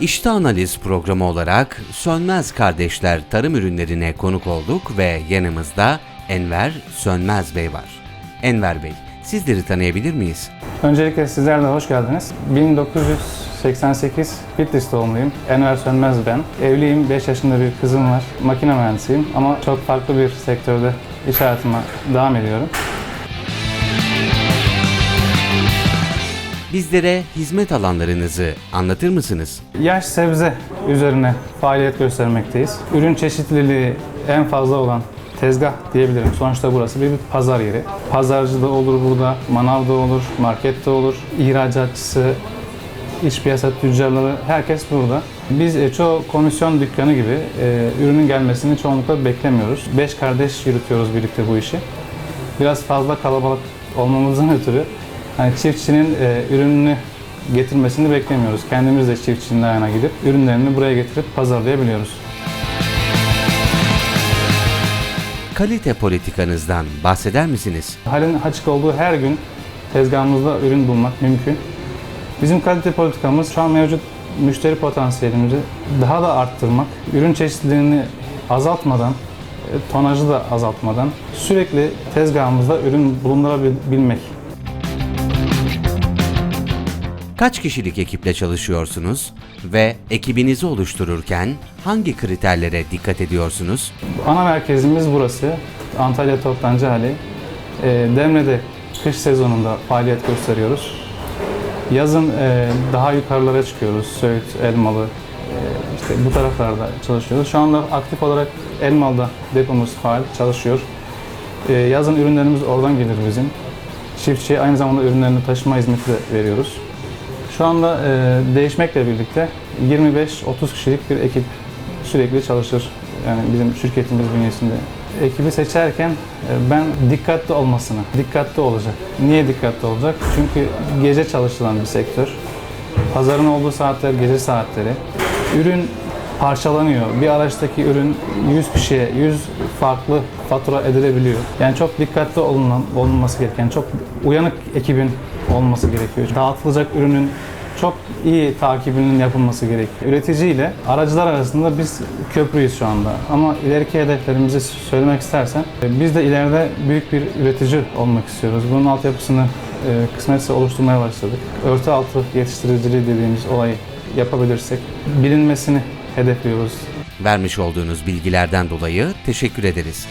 İşte Analiz programı olarak Sönmez Kardeşler tarım ürünlerine konuk olduk ve yanımızda Enver Sönmez Bey var. Enver Bey, sizleri tanıyabilir miyiz? Öncelikle sizler de hoş geldiniz. 1988 Bitlis doğumluyum. Enver Sönmez ben. Evliyim, 5 yaşında bir kızım var. Makine mühendisiyim ama çok farklı bir sektörde iş hayatıma devam ediyorum. Bizlere hizmet alanlarınızı anlatır mısınız? Yaş sebze üzerine faaliyet göstermekteyiz. Ürün çeşitliliği en fazla olan tezgah diyebilirim. Sonuçta burası bir pazar yeri. Pazarcı da olur burada, manav da olur, market de olur, ihracatçısı, iç piyasa tüccarları herkes burada. Biz çoğu komisyon dükkanı gibi e, ürünün gelmesini çoğunlukla beklemiyoruz. Beş kardeş yürütüyoruz birlikte bu işi. Biraz fazla kalabalık olmamızdan ötürü hani çiftçinin e, ürününü getirmesini beklemiyoruz. Kendimiz de çiftçinin ayağına gidip ürünlerini buraya getirip pazarlayabiliyoruz. Kalite politikanızdan bahseder misiniz? Halin açık olduğu her gün tezgahımızda ürün bulmak mümkün. Bizim kalite politikamız şu an mevcut müşteri potansiyelimizi daha da arttırmak, ürün çeşitliliğini azaltmadan, e, tonajı da azaltmadan sürekli tezgahımızda ürün bulundurabilmek. Kaç kişilik ekiple çalışıyorsunuz ve ekibinizi oluştururken hangi kriterlere dikkat ediyorsunuz? Ana merkezimiz burası. Antalya Toptancı Hali. E, Demre'de kış sezonunda faaliyet gösteriyoruz. Yazın e, daha yukarılara çıkıyoruz. Söğüt, Elmalı, e, işte bu taraflarda çalışıyoruz. Şu anda aktif olarak Elmalı'da depomuz faal çalışıyor. E, yazın ürünlerimiz oradan gelir bizim. Çiftçiye aynı zamanda ürünlerini taşıma hizmeti de veriyoruz. Şu anda e, değişmekle birlikte 25-30 kişilik bir ekip sürekli çalışır. Yani bizim şirketimiz bünyesinde. Ekibi seçerken e, ben dikkatli olmasını, dikkatli olacak. Niye dikkatli olacak? Çünkü gece çalışılan bir sektör. Pazarın olduğu saatler gece saatleri. Ürün parçalanıyor. Bir araçtaki ürün 100 kişiye 100 farklı fatura edilebiliyor. Yani çok dikkatli olunan, olunması gereken, çok uyanık ekibin olması gerekiyor. Dağıtılacak ürünün çok iyi takibinin yapılması gerekiyor. Üretici ile aracılar arasında biz köprüyüz şu anda. Ama ileriki hedeflerimizi söylemek istersen e, biz de ileride büyük bir üretici olmak istiyoruz. Bunun altyapısını e, kısmetse oluşturmaya başladık. Örtü altı yetiştiriciliği dediğimiz olayı yapabilirsek bilinmesini hedefliyoruz. Vermiş olduğunuz bilgilerden dolayı teşekkür ederiz.